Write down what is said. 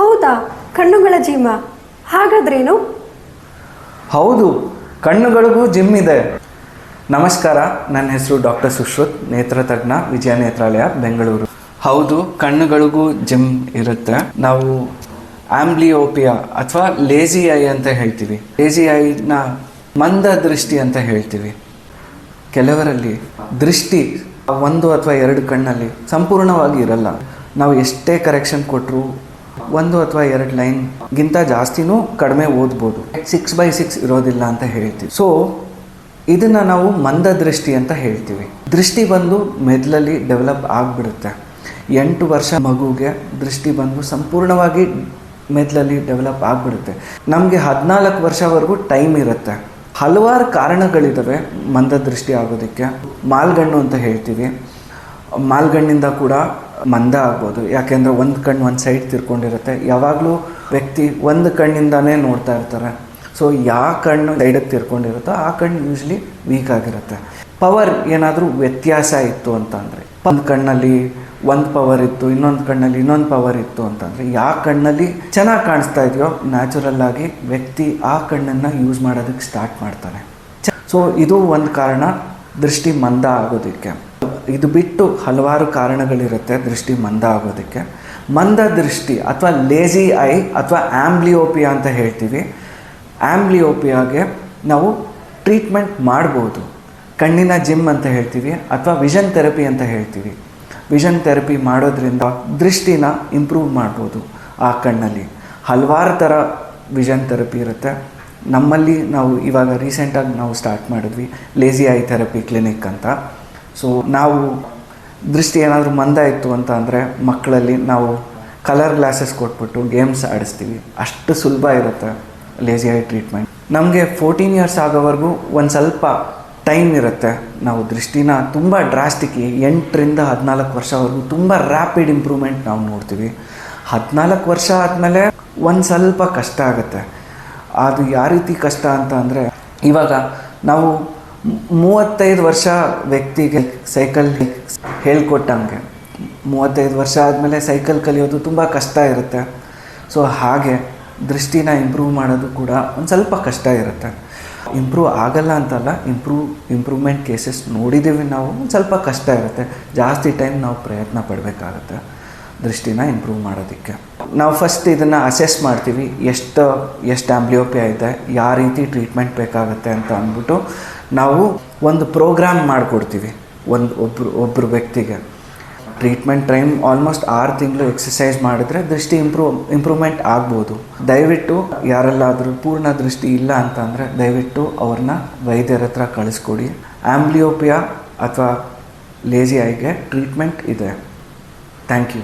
ಹೌದಾ, ಕಣ್ಣುಗಳ ಜಿಮ್ಮ? ಹಾಗಾದ್ರೇನು? ಹೌದು, ಕಣ್ಣುಗಳಿಗೂ ಜಿಮ್ ಇದೆ. ನಮಸ್ಕಾರ, ನನ್ನ ಹೆಸರು ಡಾಕ್ಟರ್ ಸುಶ್ರುತ್, ನೇತ್ರ ತಜ್ಞ, ವಿಜಯ ನೇತ್ರಾಲಯ, ಬೆಂಗಳೂರು. ಹೌದು, ಕಣ್ಣುಗಳಿಗೂ ಜಿಮ್ ಇರುತ್ತೆ. ನಾವು ಆಂಬ್ಲಿಯೋಪಿಯಾ ಅಥವಾ ಲೇಜಿ ಐ ಅಂತ ಹೇಳ್ತೀವಿ. ಲೇಜಿ ಐನ ಮಂದ ದೃಷ್ಟಿ ಅಂತ ಹೇಳ್ತೀವಿ. ಕೆಲವರಲ್ಲಿ ದೃಷ್ಟಿ ಒಂದು ಅಥವಾ ಎರಡು ಕಣ್ಣಲ್ಲಿ ಸಂಪೂರ್ಣವಾಗಿ ಇರಲ್ಲ. ನಾವು ಎಷ್ಟೇ ಕರೆಕ್ಷನ್ ಕೊಟ್ಟರು ಒಂದು ಅಥವಾ ಎರಡು ಲೈನ್ ಗಿಂತ ಜಾಸ್ತಿನೂ ಕಡಿಮೆ ಓದ್ಬೋದು. ಸಿಕ್ಸ್ ಬೈ ಸಿಕ್ಸ್ ಇರೋದಿಲ್ಲ ಅಂತ ಹೇಳ್ತೀವಿ. ಸೊ ಇದನ್ನು ನಾವು ಮಂದ ದೃಷ್ಟಿ ಅಂತ ಹೇಳ್ತೀವಿ. ದೃಷ್ಟಿ ಬಂದು ಮೆದುಳಲ್ಲಿ ಡೆವಲಪ್ ಆಗಿಬಿಡುತ್ತೆ. ಎಂಟು ವರ್ಷ ಮಗುಗೆ ದೃಷ್ಟಿ ಬಂದು ಸಂಪೂರ್ಣವಾಗಿ ಮೆದುಳಲ್ಲಿ ಡೆವಲಪ್ ಆಗಿಬಿಡುತ್ತೆ. ನಮಗೆ ಹದಿನಾಲ್ಕು ವರ್ಷವರೆಗೂ ಟೈಮ್ ಇರುತ್ತೆ. ಹಲವಾರು ಕಾರಣಗಳಿದ್ದಾವೆ ಮಂದ ದೃಷ್ಟಿ ಆಗೋದಕ್ಕೆ. ಮಾಲ್ಗಣ್ಣು ಅಂತ ಹೇಳ್ತೀವಿ. ಮಾಲ್ಗಣ್ಣಿಂದ ಕೂಡ ಮಂದ ಆಗ್ಬೋದು. ಯಾಕೆಂದರೆ ಒಂದು ಕಣ್ಣು ಒಂದು ಸೈಡ್ ತಿರ್ಕೊಂಡಿರುತ್ತೆ. ಯಾವಾಗಲೂ ವ್ಯಕ್ತಿ ಒಂದು ಕಣ್ಣಿಂದಾನೇ ನೋಡ್ತಾ ಇರ್ತಾರೆ. ಸೊ ಯಾವ ಕಣ್ಣು ಸೈಡಕ್ಕೆ ತಿರ್ಕೊಂಡಿರುತ್ತೋ ಆ ಕಣ್ಣು ಯೂಸ್ಲಿ ವೀಕ್ ಆಗಿರುತ್ತೆ. ಪವರ್ ಏನಾದರೂ ವ್ಯತ್ಯಾಸ ಇತ್ತು ಅಂತಂದರೆ, ಒಂದು ಕಣ್ಣಲ್ಲಿ ಒಂದು ಪವರ್ ಇತ್ತು, ಇನ್ನೊಂದು ಕಣ್ಣಲ್ಲಿ ಇನ್ನೊಂದು ಪವರ್ ಇತ್ತು ಅಂತಂದರೆ ಯಾವ ಕಣ್ಣಲ್ಲಿ ಚೆನ್ನಾಗಿ ಕಾಣಿಸ್ತಾ ಇದೆಯೋ ನ್ಯಾಚುರಲ್ ಆಗಿ ವ್ಯಕ್ತಿ ಆ ಕಣ್ಣನ್ನು ಯೂಸ್ ಮಾಡೋದಕ್ಕೆ ಸ್ಟಾರ್ಟ್ ಮಾಡ್ತಾನೆ. ಸೊ ಇದು ಒಂದು ಕಾರಣ, ದೃಷ್ಟಿ ಮಂದ ಆಗೋದಕ್ಕೆ. ಇದು ಬಿಟ್ಟು ಹಲವಾರು ಕಾರಣಗಳಿರುತ್ತೆ ದೃಷ್ಟಿ ಮಂದ ಆಗೋದಕ್ಕೆ. ಮಂದ ದೃಷ್ಟಿ ಅಥವಾ ಲೇಜಿ ಐ ಅಥವಾ ಆ್ಯಂಬ್ಲಿಯೋಪಿಯಾ ಅಂತ ಹೇಳ್ತೀವಿ. ಆ್ಯಂಬ್ಲಿಯೋಪಿಯಾಗೆ ನಾವು ಟ್ರೀಟ್ಮೆಂಟ್ ಮಾಡ್ಬೋದು. ಕಣ್ಣಿನ ಜಿಮ್ ಅಂತ ಹೇಳ್ತೀವಿ ಅಥವಾ ವಿಷನ್ ಥೆರಪಿ ಅಂತ ಹೇಳ್ತೀವಿ. ವಿಷನ್ ಥೆರಪಿ ಮಾಡೋದ್ರಿಂದ ದೃಷ್ಟಿನ ಇಂಪ್ರೂವ್ ಮಾಡ್ಬೋದು ಆ ಕಣ್ಣಲ್ಲಿ. ಹಲವಾರು ಥರ ವಿಷನ್ ಥೆರಪಿ ಇರುತ್ತೆ. ನಮ್ಮಲ್ಲಿ ನಾವು ಇವಾಗ ರೀಸೆಂಟಾಗಿ ನಾವು ಸ್ಟಾರ್ಟ್ ಮಾಡಿದ್ವಿ ಲೇಜಿ ಐ ಥೆರಪಿ ಕ್ಲಿನಿಕ್ ಅಂತ. ಸೊ ನಾವು ದೃಷ್ಟಿ ಏನಾದರೂ ಮಂದ ಇತ್ತು ಅಂತ ಅಂದರೆ ಮಕ್ಕಳಲ್ಲಿ ನಾವು ಕಲರ್ ಗ್ಲಾಸಸ್ ಕೊಟ್ಬಿಟ್ಟು ಗೇಮ್ಸ್ ಆಡಿಸ್ತೀವಿ. ಅಷ್ಟು ಸುಲಭ ಇರುತ್ತೆ ಲೇಜಿ ಐ ಟ್ರೀಟ್ಮೆಂಟ್ ನಮಗೆ ಫೋರ್ಟೀನ್ ಇಯರ್ಸ್ ಆಗೋವರೆಗೂ ಒಂದು ಸ್ವಲ್ಪ ಟೈಮ್ ಇರುತ್ತೆ ನಾವು ದೃಷ್ಟಿನ ತುಂಬ ಡ್ರಾಸ್ಟಿಕ್ ಎಂಟರಿಂದ ಹದಿನಾಲ್ಕು ವರ್ಷವರೆಗೂ ತುಂಬ ರ್ಯಾಪಿಡ್ ಇಂಪ್ರೂವ್ಮೆಂಟ್ ನಾವು ನೋಡ್ತೀವಿ. ಹದಿನಾಲ್ಕು ವರ್ಷ ಆದಮೇಲೆ ಒಂದು ಸ್ವಲ್ಪ ಕಷ್ಟ ಆಗುತ್ತೆ. ಅದು ಯಾವ ರೀತಿ ಕಷ್ಟ ಅಂತ ಅಂದರೆ ಇವಾಗ ನಾವು ಮೂವತ್ತೈದು ವರ್ಷ ವ್ಯಕ್ತಿಗೆ ಸೈಕಲ್ ಹೇಳ್ಕೊಟ್ಟಂಗೆ. ಮೂವತ್ತೈದು ವರ್ಷ ಆದಮೇಲೆ ಸೈಕಲ್ ಕಲಿಯೋದು ತುಂಬ ಕಷ್ಟ ಇರುತ್ತೆ. ಸೊ ಹಾಗೆ ದೃಷ್ಟಿನ ಇಂಪ್ರೂವ್ ಮಾಡೋದು ಕೂಡ ಒಂದು ಸ್ವಲ್ಪ ಕಷ್ಟ ಇರುತ್ತೆ. ಇಂಪ್ರೂವ್ ಆಗಲ್ಲ ಅಂತಲ್ಲ ಇಂಪ್ರೂವ್ ಇಂಪ್ರೂವ್ಮೆಂಟ್ ಕೇಸಸ್ ನೋಡಿದ್ದೀವಿ ನಾವು, ಒಂದು ಸ್ವಲ್ಪ ಕಷ್ಟ ಇರುತ್ತೆ. ಜಾಸ್ತಿ ಟೈಮ್ ನಾವು ಪ್ರಯತ್ನ ಪಡಬೇಕಾಗತ್ತೆ. ದೃಷ್ಟಿನ ಇಂಪ್ರೂವ್ ಮಾಡೋದಕ್ಕೆ. ನಾವು ಫಸ್ಟ್ ಇದನ್ನು ಅಸೆಸ್ ಮಾಡ್ತೀವಿ, ಎಷ್ಟು ಎಷ್ಟು ಆಂಬ್ಲಿಯೋಪಿಯಾ ಇದೆ, ಯಾವ ರೀತಿ ಟ್ರೀಟ್ಮೆಂಟ್ ಬೇಕಾಗುತ್ತೆ ಅಂತ ಅಂದ್ಬಿಟ್ಟು ನಾವು ಒಂದು ಪ್ರೋಗ್ರಾಮ್ ಮಾಡಿಕೊಡ್ತೀವಿ ಒಂದು ಒಬ್ಬರು ಒಬ್ಬರು ವ್ಯಕ್ತಿಗೆ. ಟ್ರೀಟ್ಮೆಂಟ್ ಟೈಮ್ ಆಲ್ಮೋಸ್ಟ್ ಆರು ತಿಂಗಳು ಎಕ್ಸಸೈಸ್ ಮಾಡಿದ್ರೆ ದೃಷ್ಟಿ ಇಂಪ್ರೂವ್ ಇಂಪ್ರೂವ್ಮೆಂಟ್ ಆಗ್ಬೋದು. ದಯವಿಟ್ಟು ಯಾರೆಲ್ಲಾದರೂ ಪೂರ್ಣ ದೃಷ್ಟಿ ಇಲ್ಲ ಅಂತಂದರೆ ದಯವಿಟ್ಟು ಅವ್ರನ್ನ ವೈದ್ಯರ ಹತ್ರ ಕಳಿಸ್ಕೊಡಿ. ಆಂಬ್ಲಿಯೋಪಿಯಾ ಅಥವಾ ಲೇಜಿ ಐಗೆ ಟ್ರೀಟ್ಮೆಂಟ್ ಇದೆ. Thank you